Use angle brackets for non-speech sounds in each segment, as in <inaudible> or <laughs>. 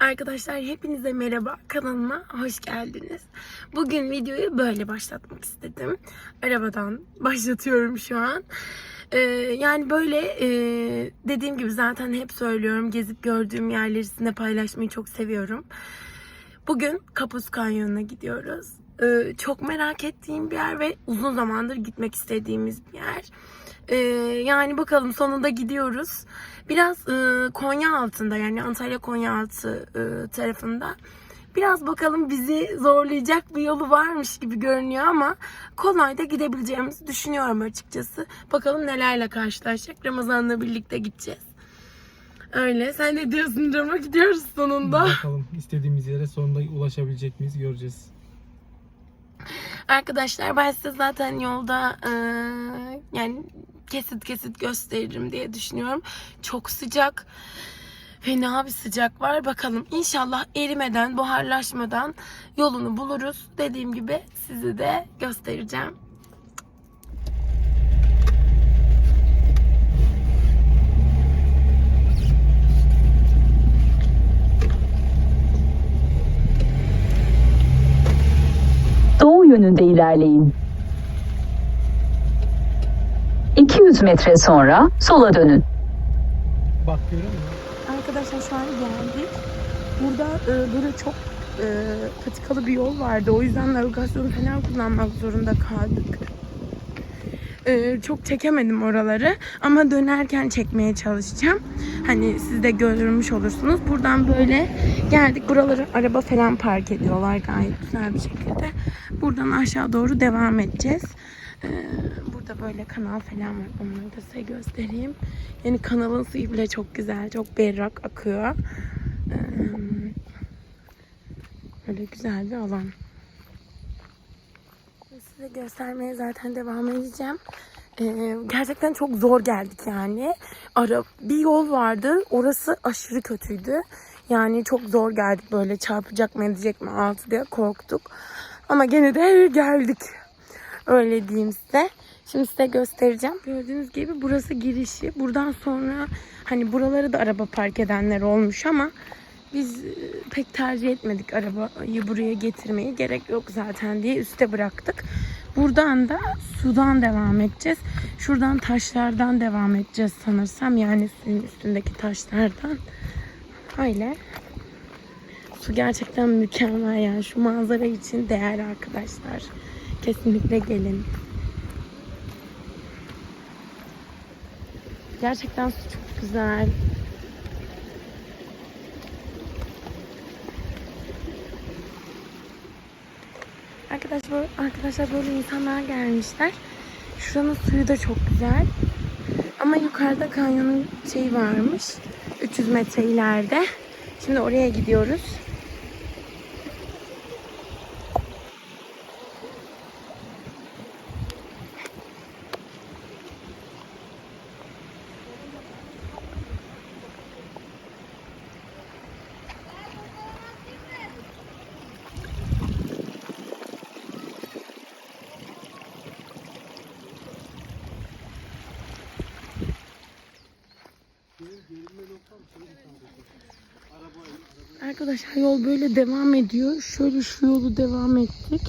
Arkadaşlar hepinize merhaba kanalıma hoş geldiniz. Bugün videoyu böyle başlatmak istedim. Arabadan başlatıyorum şu an. Ee, yani böyle e, dediğim gibi zaten hep söylüyorum gezip gördüğüm yerleri sizinle paylaşmayı çok seviyorum. Bugün Kapuz Kanyonu'na gidiyoruz. Ee, çok merak ettiğim bir yer ve uzun zamandır gitmek istediğimiz bir yer. Ee, yani bakalım sonunda gidiyoruz. Biraz e, Konya altında yani Antalya Konya altı e, tarafında. Biraz bakalım bizi zorlayacak bir yolu varmış gibi görünüyor ama kolay da gidebileceğimizi düşünüyorum açıkçası. Bakalım nelerle karşılaşacak. Ramazan'la birlikte gideceğiz. Öyle. Sen ne diyorsun Rama? Gidiyoruz sonunda. Bakalım istediğimiz yere sonunda ulaşabilecek miyiz göreceğiz. Arkadaşlar ben size zaten yolda e, yani kesit kesit gösteririm diye düşünüyorum. Çok sıcak. Fena bir sıcak var. Bakalım inşallah erimeden, buharlaşmadan yolunu buluruz. Dediğim gibi sizi de göstereceğim. Doğu yönünde ilerleyin. 200 metre sonra sola dönün. Bak görüyor musun? Arkadaşlar şu an geldik. Burada e, böyle çok e, patikalı bir yol vardı. O yüzden navigasyonu falan kullanmak zorunda kaldık. E, çok çekemedim oraları ama dönerken çekmeye çalışacağım. Hani siz de görmüş olursunuz. Buradan böyle geldik. Buraları araba falan park ediyorlar gayet güzel bir şekilde. Buradan aşağı doğru devam edeceğiz. E, burada böyle kanal falan var. Onları da size göstereyim. Yani kanalın suyu bile çok güzel, çok berrak akıyor. Ee, Böyle güzel bir alan. Size göstermeye zaten devam edeceğim. Ee, gerçekten çok zor geldik yani. Ara bir yol vardı. Orası aşırı kötüydü. Yani çok zor geldik böyle çarpacak mı edecek mi altı diye korktuk. Ama gene de geldik. Öyle diyeyim size. Şimdi size göstereceğim. Gördüğünüz gibi burası girişi. Buradan sonra hani buraları da araba park edenler olmuş ama biz e, pek tercih etmedik arabayı buraya getirmeyi. Gerek yok zaten diye üste bıraktık. Buradan da sudan devam edeceğiz. Şuradan taşlardan devam edeceğiz sanırsam. Yani suyun üstündeki taşlardan. Öyle. Su gerçekten mükemmel yani. Şu manzara için değer arkadaşlar. Kesinlikle gelin. Gerçekten su çok güzel. Arkadaşlar, arkadaşlar böyle insanlar gelmişler. Şuranın suyu da çok güzel. Ama yukarıda kanyonun şeyi varmış. 300 metre ileride. Şimdi oraya gidiyoruz. Arkadaşlar yol böyle devam ediyor. Şöyle şu yolu devam ettik.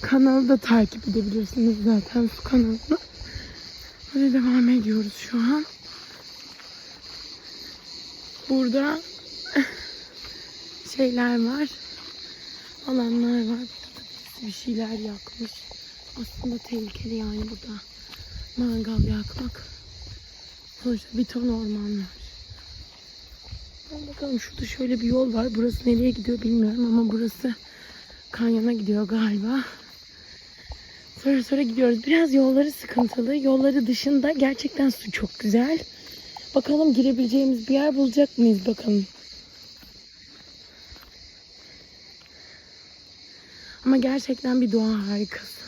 Kanalı da takip edebilirsiniz zaten su kanalını. Böyle devam ediyoruz şu an. Burada şeyler var. Alanlar var. Bir şeyler yakmış. Aslında tehlikeli yani burada mangal yakmak. Sonuçta bir ton orman var. Bakalım şurada şöyle bir yol var. Burası nereye gidiyor bilmiyorum ama burası kanyona gidiyor galiba. Sonra sonra gidiyoruz. Biraz yolları sıkıntılı. Yolları dışında gerçekten su çok güzel. Bakalım girebileceğimiz bir yer bulacak mıyız bakalım. Ama gerçekten bir doğa harikası.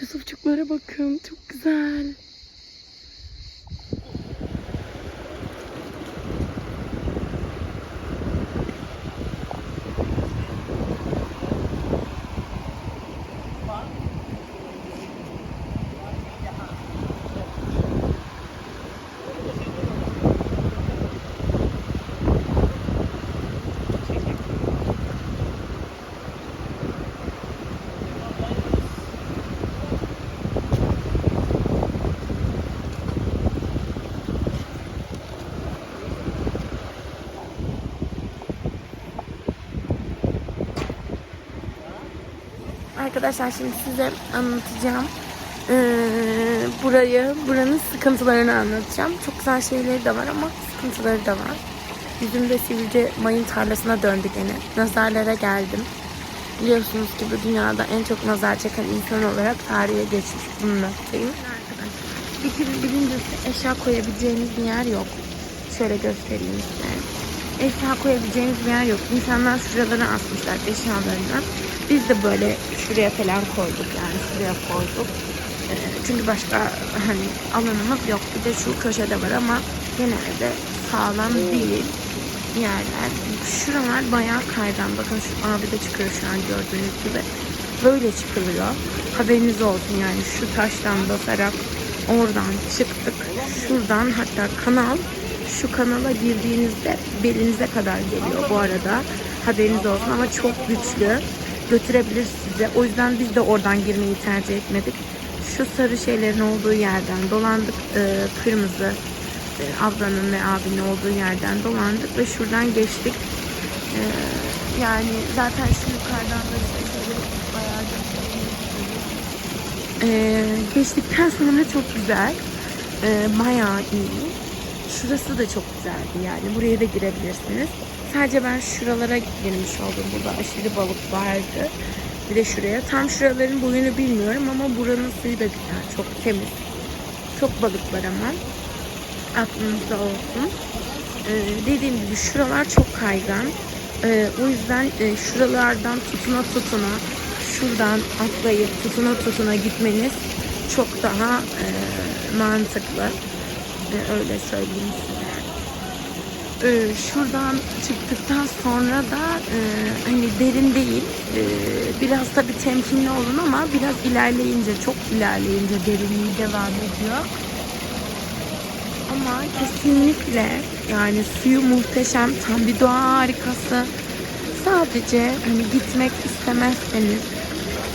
Yusufçuklara bakın. Çok güzel. Arkadaşlar şimdi size anlatacağım. Ee, burayı, buranın sıkıntılarını anlatacağım. Çok güzel şeyleri de var ama sıkıntıları da var. Yüzümde sivilce mayın tarlasına döndü gene. Nazarlara geldim. Biliyorsunuz ki bu dünyada en çok nazar çeken insan olarak tarihe geçmiş bulunmaktayım. Bir birincisi eşya koyabileceğiniz bir yer yok. Şöyle göstereyim size. Eşya koyabileceğiniz bir yer yok. İnsanlar şuralara asmışlar eşyalarını. Biz de böyle şuraya falan koyduk yani şuraya koyduk. Ee, Çünkü başka hani alanımız yok. Bir de şu köşede var ama genelde sağlam değil yerler. Şuralar bayağı kaygan. Bakın şu abi de çıkıyor şu an gördüğünüz gibi. Böyle çıkılıyor. Haberiniz olsun yani şu taştan basarak oradan çıktık. Şuradan hatta kanal şu kanala girdiğinizde belinize kadar geliyor bu arada. Haberiniz olsun ama çok güçlü. Götürebilir size. O yüzden biz de oradan girmeyi tercih etmedik. Şu sarı şeylerin olduğu yerden dolandık. Ee, kırmızı e, ablanın ve abinin olduğu yerden dolandık ve şuradan geçtik. Ee, yani zaten şu yukarıdan da şöyle bayağı ee, geçtikten sonra çok güzel. Ee, bayağı iyi. Şurası da çok güzeldi yani. Buraya da girebilirsiniz. Sadece ben şuralara girmiş oldum. Burada aşırı balık vardı. Bir de şuraya. Tam şuraların boyunu bilmiyorum ama buranın suyu da güzel. Çok temiz. Çok balık var ama. Aklınızda olsun. Ee, dediğim gibi şuralar çok kaygan. Ee, o yüzden e, şuralardan tutuna tutuna şuradan atlayıp tutuna tutuna gitmeniz çok daha e, mantıklı. E, öyle söyleyeyim size. Ee, şuradan çıktıktan sonra da e, hani derin değil. E, biraz da bir temkinli olun ama biraz ilerleyince, çok ilerleyince derinliği devam ediyor. Ama kesinlikle yani suyu muhteşem, tam bir doğa harikası. Sadece hani gitmek istemezseniz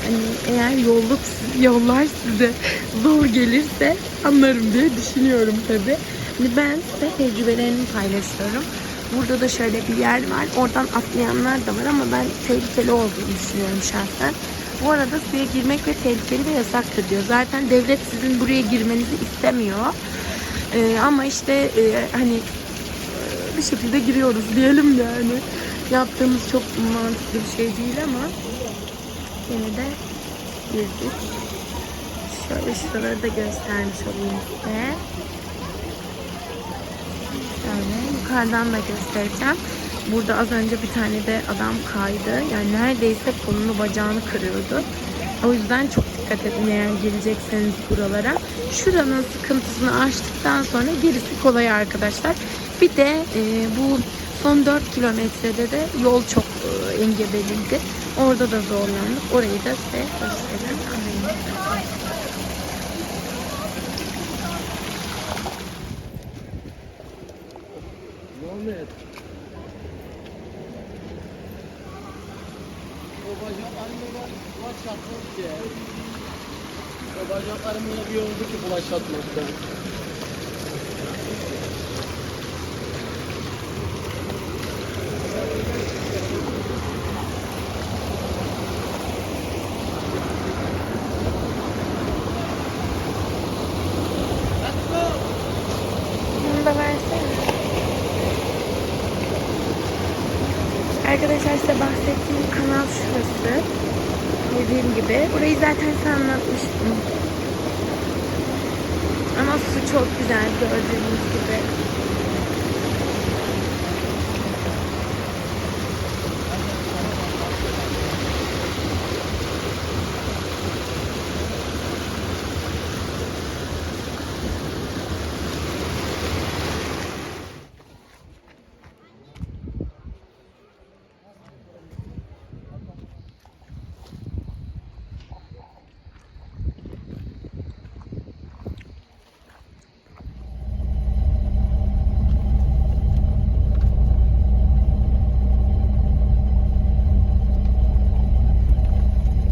hani eğer yolluk yollar size <laughs> zor gelirse anlarım diye düşünüyorum tabi. Hani ben size tecrübelerimi paylaşıyorum. Burada da şöyle bir yer var. Oradan atlayanlar da var ama ben tehlikeli olduğunu düşünüyorum şahsen. Bu arada suya girmek ve tehlikeli ve yasaktır diyor. Zaten devlet sizin buraya girmenizi istemiyor. Ee, ama işte e, hani e, bir şekilde giriyoruz diyelim yani. Yaptığımız çok mantıklı bir şey değil ama yine de girdik. Şöyle şuraları da göstermiş olayım size. Şöyle yukarıdan da göstereceğim. Burada az önce bir tane de adam kaydı. Yani neredeyse kolunu bacağını kırıyordu. O yüzden çok dikkat edin eğer gelecekseniz buralara. Şuranın sıkıntısını aştıktan sonra gerisi kolay arkadaşlar. Bir de e, bu son 4 kilometrede de yol çok e, engebeliydi. Orada da zorlandık. Orayı da size göstereyim. Bacaklarımda var, kulaç atmak ki. O bacaklarım öyle bir oldu ki kulaç atmaktan. Bunu da Arkadaşlar size bahsettiğim kanal şurası. Dediğim gibi. Burayı zaten size anlatmıştım. Ama su çok güzel gördüğünüz gibi.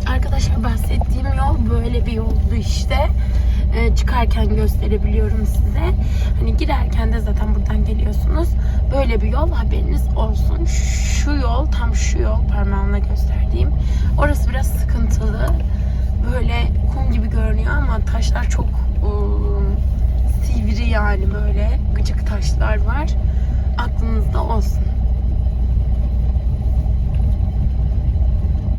Arkadaşlar böyle bir yoldu işte. Ee, çıkarken gösterebiliyorum size. Hani girerken de zaten buradan geliyorsunuz. Böyle bir yol haberiniz olsun. Şu yol tam şu yol parmağımla gösterdiğim. Orası biraz sıkıntılı. Böyle kum gibi görünüyor ama taşlar çok ıı, sivri yani böyle gıcık taşlar var. Aklınızda olsun.